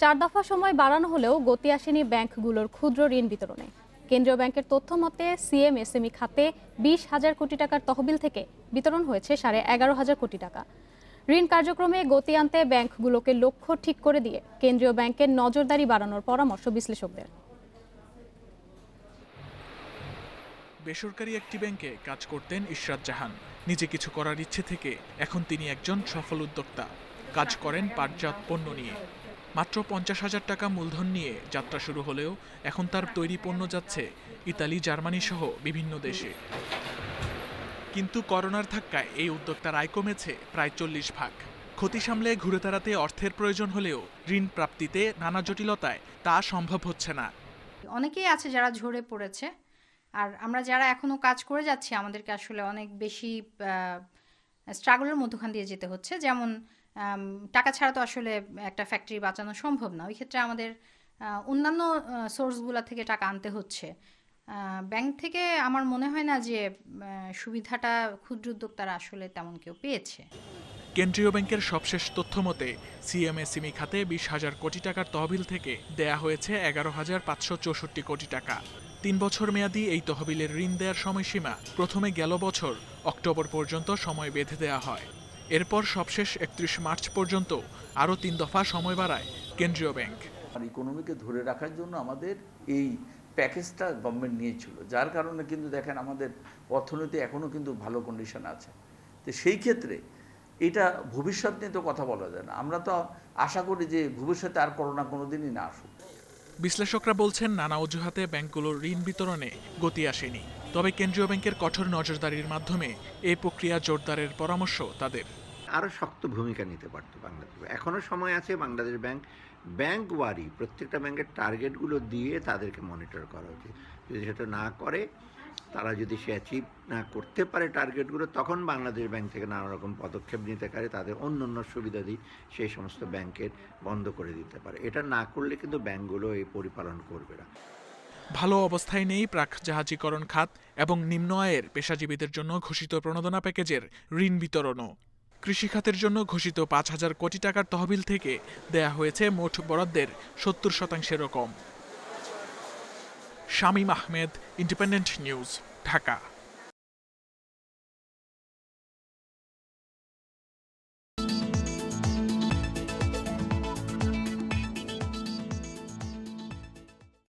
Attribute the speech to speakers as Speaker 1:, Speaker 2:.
Speaker 1: চার দফা সময় বাড়ানো হলেও গতি আসেনি ব্যাংকগুলোর ক্ষুদ্র ঋণ বিতরণে। কেন্দ্রীয় ব্যাংকের তথ্য মতে সিএমএসএমই খাতে বিশ হাজার কোটি টাকার তহবিল থেকে বিতরণ হয়েছে সাড়ে এগারো হাজার কোটি টাকা। ঋণ কার্যক্রমে গতি আনতে ব্যাংকগুলোকে লক্ষ্য ঠিক করে দিয়ে কেন্দ্রীয় ব্যাংকের নজরদারি বাড়ানোর পরামর্শ বিশ্লেষকদের।
Speaker 2: বেসরকারি একটি ব্যাংকে কাজ করতেন ইশরাত জাহান। নিজে কিছু করার ইচ্ছে থেকে এখন তিনি একজন সফল উদ্যোক্তা। কাজ করেন পাটজাত পণ্য নিয়ে। মাত্র পঞ্চাশ হাজার টাকা মূলধন নিয়ে যাত্রা শুরু হলেও এখন তার তৈরি পণ্য যাচ্ছে ইতালি, জার্মানি সহ বিভিন্ন দেশে। কিন্তু করোনার ধাক্কায় এই উদ্যোক্তার আয় কমেছে প্রায় চল্লিশ ভাগ। ক্ষতি সামলে ঘুরে দাঁড়াতে অর্থের প্রয়োজন হলেও ঋণ প্রাপ্তিতে নানা জটিলতায় তা সম্ভব হচ্ছে না।
Speaker 3: অনেকেই আছে যারা ঝরে পড়েছে আর আমরা যারা এখনও কাজ করে যাচ্ছি, আমাদেরকে আসলে অনেক বেশি স্ট্রাগলের মধ্যখান দিয়ে যেতে হচ্ছে। যেমন টাকা ছাড়া তো আসলে একটা ফ্যাক্টরি বাঁচানো সম্ভব না। ওই ক্ষেত্রে আমাদের অন্যান্য সোর্সগুলো থেকে টাকা আনতে হচ্ছে। ব্যাংক থেকে আমার মনে হয় না যে সুবিধাটা ক্ষুদ্র উদ্যোক্তারা আসলে তেমন কেউ পেয়েছে।
Speaker 2: কেন্দ্রীয় ব্যাংকের সবশেষ তথ্য মতে সিএমএসিমি খাতে বিশ হাজার কোটি টাকার তহবিল থেকে দেয়া হয়েছে এগারো হাজার পাঁচশো চৌষট্টি কোটি টাকা। তিন বছর মেয়াদী এই তহবিলের ঋণ দেওয়ার সময়সীমা প্রথমে গেল বছর, অক্টোবর পর্যন্ত সময় বেঁধে দেওয়া হয়। এরপর সবশেষ একত্রিশ মার্চ পর্যন্ত আরও তিন দফা সময় বাড়ায় কেন্দ্রীয় ব্যাংক।
Speaker 4: আর ইকোনমিকে ধরে রাখার জন্য আমাদের এই প্যাকেজটা গভর্নমেন্ট নিয়েছিল যার কারণে কিন্তু দেখেন আমাদের অর্থনীতি এখনও কিন্তু ভালো কন্ডিশন আছে। তো সেই ক্ষেত্রে এটা ভবিষ্যৎ নিয়ে তো কথা বলা যায় না। আমরা তো আশা করি যে ভবিষ্যতে আর করোনা কোনো দিনই না আসুক।
Speaker 2: বিশ্লেষকরা বলছেন নানা অজুহাতে ব্যাংকগুলোর ঋণ বিতরণে গতি আসেনি। তবে কেন্দ্রীয় ব্যাংকের কঠোর নজরদারির মাধ্যমে এই প্রক্রিয়া জোরদারের পরামর্শ তাদের।
Speaker 5: আরও শক্ত ভূমিকা নিতে পারতো বাংলাদেশ ব্যাংক। এখনও সময় আছে বাংলাদেশ ব্যাংক ব্যাংক ওয়ারি, প্রত্যেকটা ব্যাংকের টার্গেটগুলো দিয়ে তাদেরকে মনিটর করা উচিত। যদি সেটা না করে, তারা যদি সে অ্যাচিভ না করতে পারে টার্গেটগুলো, তখন বাংলাদেশ ব্যাংক থেকে নানা রকম পদক্ষেপ নিতে পারে, তাদের অন্য অন্য সুবিধা সুবিধাদি সেই সমস্ত ব্যাংকের বন্ধ করে দিতে পারে। এটা না করলে কিন্তু ব্যাংকগুলো এই পরিপালন করবে না।
Speaker 2: ভালো অবস্থায় নেই প্রাক জাহাজীকরণ খাত এবং নিম্ন আয়ের পেশাজীবীদের জন্য ঘোষিত প্রণোদনা প্যাকেজের ঋণ বিতরণও। কৃষিখাতের জন্য ঘোষিত পাঁচ হাজার কোটি টাকার তহবিল থেকে দেয়া হয়েছে মোট বরাদ্দের সত্তর শতাংশেরও কম শামীম আহমেদ, ইন্ডিপেন্ডেন্ট নিউজ, ঢাকা।